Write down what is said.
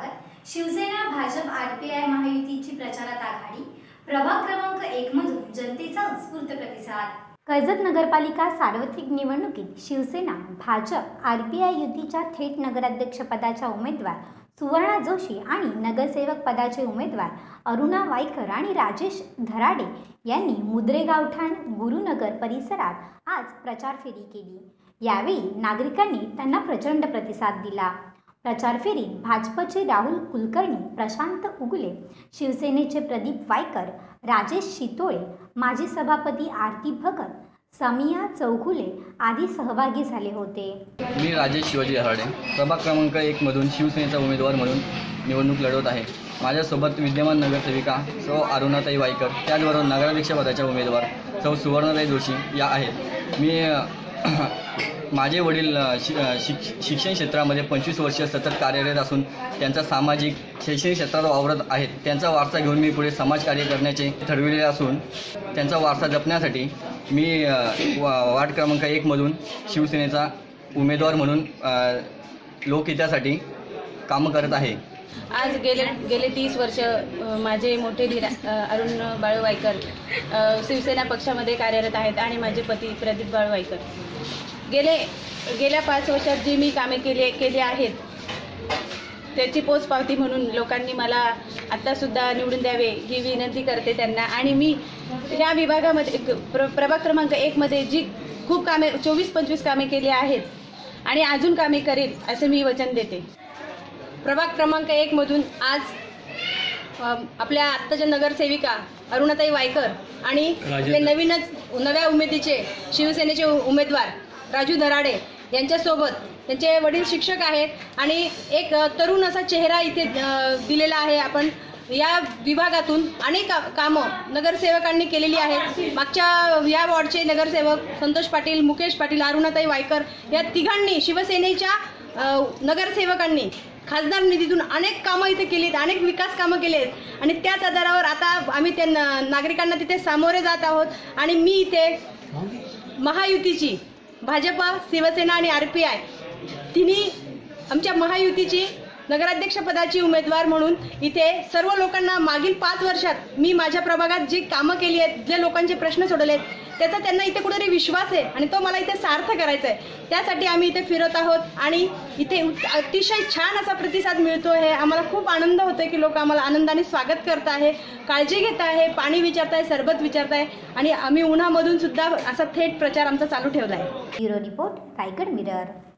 स्वागत शिवसेना भाजप आरपीआय महायुतीची प्रचारात आघाडी प्रभाग क्रमांक एक मधून जनतेचा उत्स्फूर्त प्रतिसाद. कर्जत नगरपालिका सार्वत्रिक निवडणुकीत Shivsena Bhajap R P I युतीच्या थेट नगराध्यक्षपदाच्या उमेदवार सुवर्णा जोशी आणि नगरसेवक पदाचे उमेदवार अरुणा वायकर आणि राजेश धराडे यांनी मुद्रेगावठाण गुरुनगर परिसरात आज प्रचार फेरी केली. यावेळी नागरिकांनी त्यांना प्रचंड प्रतिसाद दिला. प्रचार फेरीत भाजपचे राहुल कुलकर्णी प्रशांत उगले शिवसेनेचे प्रदीप वायकर राजेश शितोळे माजी सभापती आरती भगत समिया चौघुले आदी सहभागी झाले होते. मी राजेश शिवाजी हराडे सभा क्रमांक एकमधून शिवसेनेचा उमेदवार म्हणून निवडणूक लढवत आहे. माझ्यासोबत विद्यमान नगरसेविका सौ अरुणाताई वायकर त्याचबरोबर नगराध्यक्षपदाच्या उमेदवार सौ सुवर्णाताई जोशी या आहेत. मी माझे वडील शि शिक शिक्षण क्षेत्रामध्ये पंचवीस वर्ष सतत कार्यरत असून त्यांचा सामाजिक शैक्षणिक क्षेत्रात वावरत आहेत. त्यांचा वारसा घेऊन मी पुढे समाजकार्य करण्याचे ठरविलेले असून त्यांचा वारसा जपण्यासाठी मी वा- वार्ड क्रमांक एकमधून शिवसेनेचा उमेदवार म्हणून लोकहितासाठी कामं करत आहे. आज गेले गेले तीस वर्ष माझे मोठे धीर अरुण बाळूवाईकर शिवसेना पक्षामध्ये कार्यरत आहेत आणि माझे पती प्रदीप बाळूवायकर. गेले गेल्या पाच वर्षात जी मी कामे केली केली आहेत त्याची पोचपावती म्हणून लोकांनी मला आत्तासुद्धा निवडून द्यावे ही विनंती करते त्यांना. आणि मी ह्या विभागामध्ये प्र प्रभाग क्रमांक एकमध्ये जी खूप कामे चोवीस पंचवीस कामे केली आहेत आणि अजून कामे करेल असे मी वचन देते. प्रभाग क्रमांक एक मधून आज आपल्या आत्ताच्या नगरसेविका अरुणाताई वायकर आणि आपले नवीनच नव्या उमेदीचे शिवसेनेचे उमेदवार राजू दराडे यांच्यासोबत त्यांचे वडील शिक्षक आहेत आणि एक तरुण असा चेहरा इथे दिलेला आहे आपण. या विभागातून अनेक कामं नगरसेवकांनी केलेली आहेत. मागच्या या वॉर्डचे नगरसेवक संतोष पाटील मुकेश पाटील अरुणाताई वायकर या तिघांनी शिवसेनेच्या नगरसेवकांनी खासदार निधीतून अनेक कामं इथे केलीत अनेक विकास कामं केली आहेत आणि त्याच आधारावर आता आम्ही त्या न- नागरिकांना तिथे सामोरे जात आहोत. आणि मी इथे महायुतीची भाजपा शिवसेना आणि आर पी आय तिन्ही आमच्या महायुतीची नगराध्यक्षपदाची उमेदवार म्हणून इथे सर्व लोकांना मागील पाच वर्षात मी माझ्या प्रभागात जी कामं केली आहेत जे लोकांचे प्रश्न सोडवले आहेत त्याचा त्यांना इथे कुठेतरी विश्वास आहे आणि तो मला इथे सार्थ करायचा आहे. त्यासाठी आम्ही इथे फिरत आहोत आणि इथे अतिशय छान असा प्रतिसाद मिळतो आहे आम्हाला खूप आनंद होतोय की लोक आम्हाला आनंदाने स्वागत करत आहे काळजी घेत आहे पाणी विचारताय सरबत विचारताय आणि आम्ही उन्हामधून सुद्धा असा थेट प्रचार आमचा चालू ठेवला आहे. Bureau report Raigad Mirror.